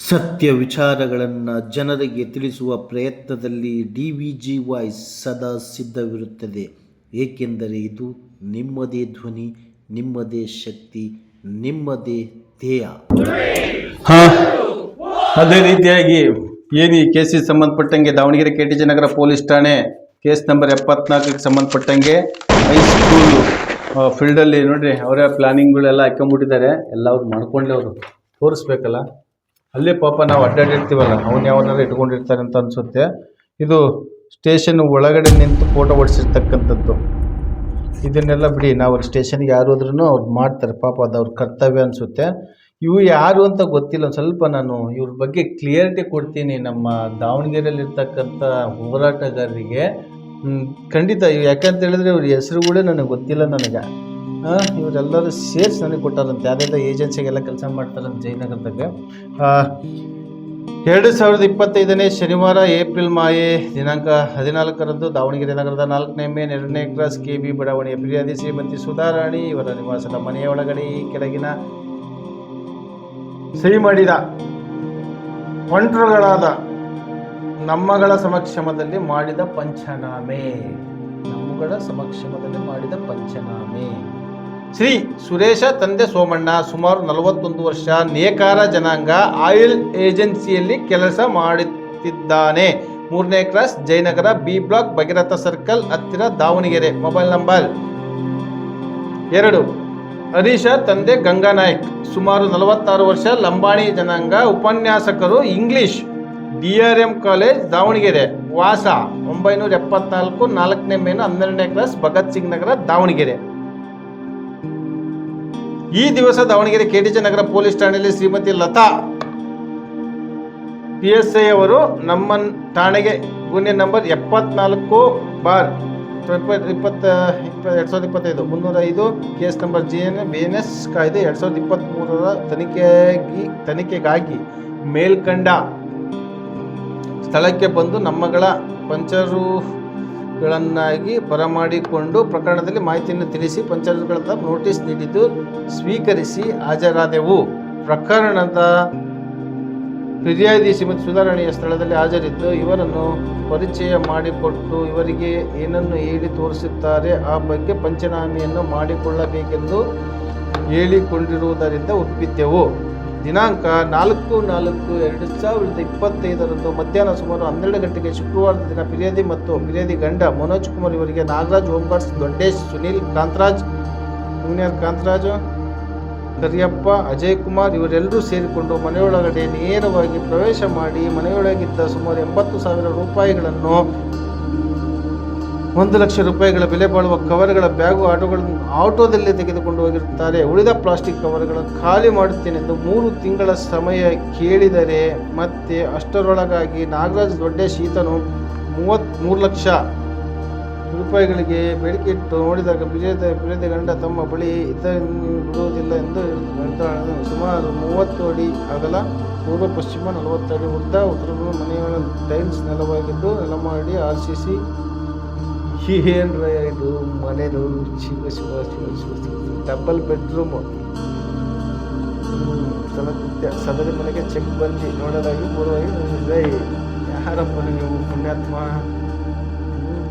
ಸತ್ಯ ವಿಚಾರಗಳನ್ನು ಜನರಿಗೆ ತಿಳಿಸುವ ಪ್ರಯತ್ನದಲ್ಲಿ ಡಿ ವಿ ಜಿ ವಾಯ್ಸ್ ಸದಾ ಸಿದ್ಧವಿರುತ್ತದೆ. ಏಕೆಂದರೆ ಇದು ನಿಮ್ಮದೇ ಧ್ವನಿ, ನಿಮ್ಮದೇ ಶಕ್ತಿ, ನಿಮ್ಮದೇ ಧ್ಯೇಯ. ಅದೇ ರೀತಿಯಾಗಿ ಏನು ಈ ಕೇಸಿಗೆ ಸಂಬಂಧಪಟ್ಟಂಗೆ Davanagere K T G Nagar police ಠಾಣೆ ಕೇಸ್ ನಂಬರ್ ಎಪ್ಪತ್ನಾಲ್ಕಕ್ಕೆ ಸಂಬಂಧಪಟ್ಟಂಗೆ ಹೈಸ್ಕೂಲ್ ಫೀಲ್ಡಲ್ಲಿ ನೋಡಿರಿ ಅವರೇ ಪ್ಲಾನಿಂಗ್ಗಳೆಲ್ಲ ಹಾಕೊಂಡ್ಬಿಟ್ಟಿದ್ದಾರೆ ಎಲ್ಲ ಅವ್ರು ಮಾಡ್ಕೊಂಡೆ ಅವರು. ತೋರಿಸ್ಬೇಕಲ್ಲ? ಅಲ್ಲೇ ಪಾಪ ನಾವು ಅಡ್ಡಾಡಿರ್ತೀವಲ್ಲ, ಅವ್ನು ಯಾವನಾರು ಇಟ್ಕೊಂಡಿರ್ತಾರೆ ಅಂತ ಅನಿಸುತ್ತೆ. ಇದು ಸ್ಟೇಷನ್ ಒಳಗಡೆ ನಿಂತು ಫೋಟೋ ಹೊಡಿಸಿರ್ತಕ್ಕಂಥದ್ದು. ಇದನ್ನೆಲ್ಲ ಬಿಡಿ, ನಾವು ಸ್ಟೇಷನ್ ಸ್ಟೇಷನ್ಗೆ ಯಾರು ಹೋದ್ರೂ ಅವ್ರು ಮಾಡ್ತಾರೆ, ಪಾಪ ಅದು ಅವ್ರ ಕರ್ತವ್ಯ ಅನಿಸುತ್ತೆ. ಇವು ಯಾರು ಅಂತ ಗೊತ್ತಿಲ್ಲ, ಒಂದ್ ಸ್ವಲ್ಪ ನಾನು ಇವ್ರ ಬಗ್ಗೆ ಕ್ಲಿಯರಿಟಿ ಕೊಡ್ತೀನಿ. ನಮ್ಮ ದಾವಣಗೆರೆಯಲ್ಲಿರ್ತಕ್ಕಂಥ ಹೋರಾಟಗಾರರಿಗೆ. ಖಂಡಿತ ಇವು ಯಾಕಂತ ಹೇಳಿದ್ರೆ ಇವ್ರ ಹೆಸರುಗಳೇ ನನಗೆ ಗೊತ್ತಿಲ್ಲ ನನಗೆ. ಇವರೆಲ್ಲರೂ ಸೇರಿಸಿ ನನಗೆ ಕೊಟ್ಟಾರಂತೆ. ಯಾವುದೆಲ್ಲ ಏಜೆನ್ಸಿಗೆಲ್ಲ ಕೆಲಸ ಮಾಡ್ತಾರಂತೆ ಜಯನಗರದಾಗ. ಎರಡು ಸಾವಿರದ ಇಪ್ಪತ್ತೈದನೇ ಶನಿವಾರ ಏಪ್ರಿಲ್ ಮಾಯೆ ದಿನಾಂಕ ಹದಿನಾಲ್ಕರಂದು ದಾವಣಗೆರೆ ನಗರದ ನಾಲ್ಕನೇ ಮೇನ್ ಎರಡನೇ ಕ್ರಾಸ್ ಕೆ ಬಿ ಬಡಾವಣೆಯ ಫಿರ್ಯಾದಿ ಶ್ರೀಮತಿ ಸುಧಾರಾಣಿ ಇವರ ನಿವಾಸದ ಮನೆಯ ಒಳಗಡೆ ಈ ಕೆಳಗಿನ ಸಹಿ ಮಾಡಿದ ಒಂಟ್ರುಗಳಾದ ನಮ್ಮಗಳ ಸಮಕ್ಷಮದಲ್ಲಿ ಮಾಡಿದ ಪಂಚನಾಮೆ. ನಮ್ಮಗಳ ಸಮಕ್ಷಮದಲ್ಲಿ ಮಾಡಿದ ಪಂಚನಾಮೆ. ಶ್ರೀ ಸುರೇಶ ತಂದೆ ಸೋಮಣ್ಣ ಸುಮಾರು ನಲವತ್ತೊಂದು ವರ್ಷ ನೇಕಾರ ಜನಾಂಗ ಆಯಿಲ್ ಏಜೆನ್ಸಿಯಲ್ಲಿ ಕೆಲಸ ಮಾಡುತ್ತಿದ್ದಾನೆ. ಮೂರನೇ class Jayanagar B block Bhagiratha circle ಹತ್ತಿರ ದಾವಣಗೆರೆ. ಮೊಬೈಲ್ ನಂಬರ್ ಎರಡು. ಹರೀಶ ತಂದೆ ಗಂಗಾ ನಾಯ್ಕ್. ಸುಮಾರು ನಲವತ್ತಾರು ವರ್ಷ ಲಂಬಾಣಿ ಜನಾಂಗ ಉಪನ್ಯಾಸಕರು English D R M college Davanagere. ವಾಸ ಒಂಬೈನೂರ ಎಪ್ಪತ್ನಾಲ್ಕು ನಾಲ್ಕನೇ ಮೇನು ಹನ್ನೆರಡನೇ ಕ್ಲಾಸ್ ಭಗತ್ ಸಿಂಗ್ ನಗರ ದಾವಣಗೆರೆ. ಈ ದಿವಸ ದಾವಣಗೆರೆ ಕೆಟಿಜೆ ನಗರ ಪೊಲೀಸ್ ಠಾಣೆಯಲ್ಲಿ Shrimati Lata P S I ಅವರು ನಮ್ಮ ಠಾಣೆಗೆ ಗುಣ್ಯ ನಂಬರ್ ಎಪ್ಪತ್ನಾಲ್ಕು ಬಾರ್ ಇಪ್ಪತ್ತ ಎರಡು ಸಾವಿರದ ಇಪ್ಪತ್ತೈದು, ಮುನ್ನೂರ ಐದು, case number G N B N S ಕಾಯ್ದೆ ಎರಡು ಸಾವಿರದ ಇಪ್ಪತ್ತ್ಮೂರರ ತನಿಖೆಯಾಗಿ, ತನಿಖೆಗಾಗಿ ಮೇಲ್ಕಂಡ ಸ್ಥಳಕ್ಕೆ ಬಂದು ನಮ್ಮಗಳ ಪಂಚರುಗಳನ್ನಾಗಿ ಬರಮಾಡಿಕೊಂಡು ಪ್ರಕರಣದಲ್ಲಿ ಮಾಹಿತಿಯನ್ನು ತಿಳಿಸಿ ಪಂಚಾಯತ್ಗಳ ನೋಟಿಸ್ ನೀಡಿದ್ದು ಸ್ವೀಕರಿಸಿ ಹಾಜರಾದೆವು. ಪ್ರಕರಣದ ಫಿರ್ಯಾದಿ ಮತ್ತು ಸುಧಾರಣೆಯ ಸ್ಥಳದಲ್ಲಿ ಹಾಜರಿದ್ದು ಇವರನ್ನು ಪರಿಚಯ ಮಾಡಿಕೊಟ್ಟು ಇವರಿಗೆ ಏನನ್ನು ಹೇಳಿ ತೋರಿಸುತ್ತಾರೆ ಆ ಬಗ್ಗೆ ಪಂಚನಾಮೆಯನ್ನು ಮಾಡಿಕೊಳ್ಳಬೇಕೆಂದು ಹೇಳಿಕೊಂಡಿರುವುದರಿಂದ ಒಪ್ಪಿದ್ದೆವು ದಿನಾಂಕ ನಾಲ್ಕು ನಾಲ್ಕು ಎರಡು ಸಾವಿರದ ಇಪ್ಪತ್ತೈದರಂದು ಮಧ್ಯಾಹ್ನ ಸುಮಾರು ಹನ್ನೆರಡು ಗಂಟೆಗೆ ಶುಕ್ರವಾರದ ದಿನ ಫಿರ್ಯಾದಿ ಮತ್ತು ಫಿರ್ಯಾದಿ ಗಂಡ ಮನೋಜ್ ಕುಮಾರ್ ಇವರಿಗೆ Nagaraj home guards Doddesh Sunil Kantharaj junior Kantharaj, Kariyappa, Ajay Kumar ಇವರೆಲ್ಲರೂ ಸೇರಿಕೊಂಡು ಮನೆಯೊಳಗಡೆ ನೇರವಾಗಿ ಪ್ರವೇಶ ಮಾಡಿ ಮನೆಯೊಳಗಿದ್ದ ಸುಮಾರು ಎಂಬತ್ತು ಸಾವಿರ ರೂಪಾಯಿಗಳನ್ನು ಒಂದು ಲಕ್ಷ ರೂಪಾಯಿಗಳ ಬೆಲೆ ಬಾಳುವ ಕವರ್ಗಳ ಬ್ಯಾಗು ಆಟೋಗಳನ್ನು ಆಟೋದಲ್ಲಿ ತೆಗೆದುಕೊಂಡು ಹೋಗಿರುತ್ತಾರೆ ಉಳಿದ ಪ್ಲಾಸ್ಟಿಕ್ ಕವರ್ಗಳನ್ನು ಖಾಲಿ ಮಾಡುತ್ತೇನೆಂದು ಮೂರು ತಿಂಗಳ ಸಮಯ ಕೇಳಿದರೆ ಮತ್ತೆ ಅಷ್ಟರೊಳಗಾಗಿ ನಾಗರಾಜ್ ದೊಡ್ಡ ಶೀತನು ಮೂವತ್ತ್ ಮೂರು ಲಕ್ಷ ರೂಪಾಯಿಗಳಿಗೆ ಬೇಡಿಕೆ ಇಟ್ಟು ನೋಡಿದಾಗ ವಿಜಯದ ಬಿಳಿದ ಗಂಡ ತಮ್ಮ ಬಳಿ ಬಿಡುವುದಿಲ್ಲ ಎಂದು. ಸುಮಾರು ಮೂವತ್ತು ಅಡಿ ಅಗಲ, ಪೂರ್ವ, ಪಶ್ಚಿಮ ನಲವತ್ತು ಅಡಿ ಉದ್ದ ಉತ್ತರ ಮನೆಯ ಟೈಲ್ಸ್ ನೆಲವಾಗಿದ್ದು ನೆಲಮಾಡಿ ಆರ್ ಸಿ ಸಿ ಏನ್ರ ಇದು ಮನೆದು ಶಿವ ಶಿವ ಶಿವ ಶಿವ ಶಿವ ಡಬಲ್ ಬೆಡ್ರೂಮು ಸದತ್ಯ ಸದರಿ ಮನೆಗೆ ಚೆಕ್ ಬಂದು ನೋಡೋದಾಗಿ ಪೂರ್ವವಾಗಿ ನೋಡಿದ್ರೆ ಯಾರಪ್ಪ ನೀವು? ಪುಣ್ಯಾತ್ಮ.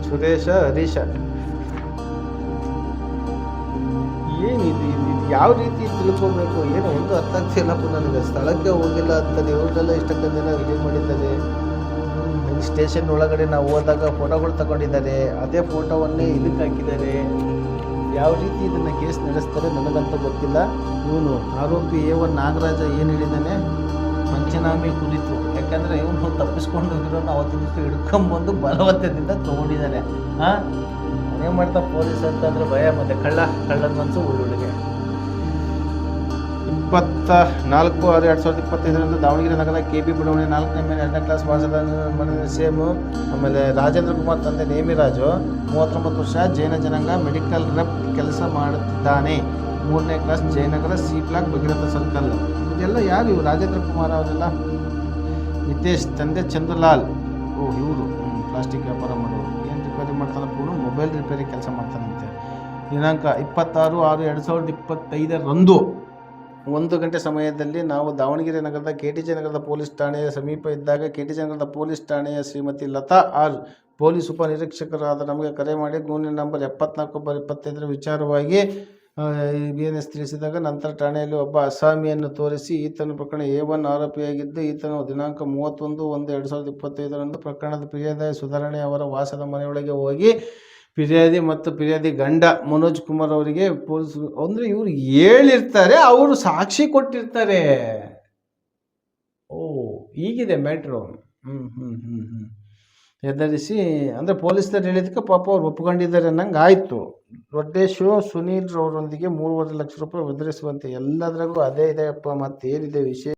ಸುರೇಶ, ಹರೀಶ. ಏನಿದು ಇದು? ಯಾವ ರೀತಿ ತಿಳ್ಕೊಬೇಕು? ಏನೋ ಒಂದು ಅರ್ಥ ಆಗ್ತಿಲ್ಲಪ್ಪ ನನಗೆ. ಸ್ಥಳಕ್ಕೆ ಹೋಗಿಲ್ಲ ಅಂತ ಇವ್ರನ್ನೆಲ್ಲ ಇಷ್ಟಕ್ಕೆ ಜನ ರಿಲೀವ್ ಮಾಡಿದ್ದಾರೆ. ಹ್ಮ್, ಸ್ಟೇಷನ್ ಒಳಗಡೆ ನಾವು ಹೋದಾಗ ಫೋಟೋಗಳು ತಗೊಂಡಿದ್ದಾರೆ. ಅದೇ ಫೋಟೋವನ್ನೇ ಇದಕ್ಕೆ ಹಾಕಿದ್ದಾರೆ. ಯಾವ ರೀತಿ ಇದನ್ನು ಕೇಸ್ ನಡೆಸ್ತಾರೆ ನನಗಂತೂ ಗೊತ್ತಿಲ್ಲ. ಇವನು ಆರೋಪಿ ಎ ಒನ್ ನಾಗರಾಜ ಏನು ಹೇಳಿದ್ದಾನೆ? ಪಂಚನಾಮೆ ಕುರಿತು. ಯಾಕಂದರೆ ಇವನು ತಪ್ಪಿಸ್ಕೊಂಡು ಹೋಗಿರೋನು ಅವತ್ತಿನ ದಿವಸ ಹಿಡ್ಕೊಂಬಂದು ಬಲವತ್ತದಿಂದ ತೊಗೊಂಡಿದ್ದಾನೆ. ಹಾಂ ಏನು ಮಾಡ್ತಾ ಪೊಲೀಸ್ ಅಂತಂದರೆ ಭಯ ಮತ್ತೆ ಕಳ್ಳ ಕಳ್ಳನ ಮನಸ್ಸು ಉಳ್ಳುಳಿಗೆ ಇಪ್ಪತ್ತ ನಾಲ್ಕು ಆರು ಎರಡು ಸಾವಿರದ ಇಪ್ಪತ್ತೈದರಂದು ದಾವಣಗೆರೆ ನಗರದ ಕೆ ಬಿ ಬಡಾವಣೆ ನಾಲ್ಕನೇ ಮೇಲೆ ಎರಡನೇ ಕ್ಲಾಸ್ ವಾಸದ ಸೇಮು, ಆಮೇಲೆ ರಾಜೇಂದ್ರ ಕುಮಾರ್ ತಂದೆ ನೇಮಿರಾಜು, ಮೂವತ್ತೊಂಬತ್ತು ವರ್ಷ ಜೈನ ಜನಾಂಗ ಮೆಡಿಕಲ್ ರೆಪ್ ಕೆಲಸ ಮಾಡುತ್ತಿದ್ದಾನೆ. ಮೂರನೇ class Jayanagar C block Bhagiratha circle ಇದೆಲ್ಲ ಯಾರು ಇವರು? ರಾಜೇಂದ್ರ ಕುಮಾರ್ ಅವರೆಲ್ಲ? ನಿತೇಶ್, ತಂದೆ ಚಂದ್ರಲಾಲ್. ಓ, ಇವರು. ಪ್ಲಾಸ್ಟಿಕ್ ವ್ಯಾಪಾರ ಮಾಡೋರು ಏನು ರಿಪೇರಿ ಮಾಡ್ತಾನಪ್ಪ ಇವನು ಮೊಬೈಲ್ ರಿಪೇರಿ ಕೆಲಸ ಮಾಡ್ತಾನಂತೆ. ದಿನಾಂಕ ಇಪ್ಪತ್ತಾರು ಆರು ಎರಡು ಸಾವಿರದ ಇಪ್ಪತ್ತೈದರಂದು. ಒಂದು ಗಂಟೆ ಸಮಯದಲ್ಲಿ ನಾವು ದಾವಣಗೆರೆ ನಗರದ ಕೆ ಟಿ ಜೆ ನಗರದ ಪೊಲೀಸ್ ಠಾಣೆಯ ಸಮೀಪ ಇದ್ದಾಗ ಕೆ ಟಿ ಜೆ ನಗರದ ಪೊಲೀಸ್ ಠಾಣೆಯ ಶ್ರೀಮತಿ ಲತಾ ಆರ್ ಪೊಲೀಸ್ ಉಪನಿರೀಕ್ಷಕರಾದ ನಮಗೆ ಕರೆ ಮಾಡಿ ಗೂನಿ ನಂಬರ್ ಎಪ್ಪತ್ನಾಲ್ಕು ಬರ್ ಇಪ್ಪತ್ತೈದರ ವಿಚಾರವಾಗಿ ಬಿ ಎನ್ ಎಸ್ ತಿಳಿಸಿದಾಗ ನಂತರ ಠಾಣೆಯಲ್ಲಿ ಒಬ್ಬ ಅಸ್ಸಾಮಿಯನ್ನು ತೋರಿಸಿ ಈತನ ಪ್ರಕರಣ ಎ ಒನ್ ಆರೋಪಿಯಾಗಿದ್ದು, ಈತನು ದಿನಾಂಕ ಮೂವತ್ತೊಂದು ಒಂದು ಎರಡು ಸಾವಿರದ ಇಪ್ಪತ್ತೈದರಂದು ಪ್ರಕರಣದ ಪ್ರಿಯದ ಸುಧಾರಣೆ ಅವರ ವಾಸದ ಮನೆಯೊಳಗೆ ಹೋಗಿ ಫಿರ್ಯಾದಿ ಮತ್ತು ಫಿರ್ಯಾದಿ ಗಂಡ ಮನೋಜ್ ಕುಮಾರ್ ಅವರಿಗೆ ಪೊಲೀಸ್ ಅಂದರೆ ಇವರು ಹೇಳಿರ್ತಾರೆ, ಅವರು ಸಾಕ್ಷಿ ಕೊಟ್ಟಿರ್ತಾರೆ. ಓ, ಹೀಗಿದೆ ಮ್ಯಾಟ್ರು ಹ್ಞೂ ಹ್ಞೂ ಹ್ಞೂ ಹ್ಞೂ ಹೆದರಿಸಿ, ಅಂದರೆ ಪೊಲೀಸರು ಹೇಳಿದ್ದಕ್ಕೆ ಪಾಪ ಅವ್ರು ಒಪ್ಕೊಂಡಿದ್ದಾರೆ ಅನ್ನಂಗೆ ಆಯಿತು. ದೊಡ್ಡೇಶು ಸುನೀಲ್ ಅವರೊಂದಿಗೆ ಮೂರುವರೆ ಲಕ್ಷ ರೂಪಾಯಿ ಬೆದರಿಸುವಂತೆ ಎಲ್ಲದರಾಗೂ ಅದೇ ಇದೆಯಪ್ಪ, ಮತ್ತೇನಿದೆ ವಿಷಯ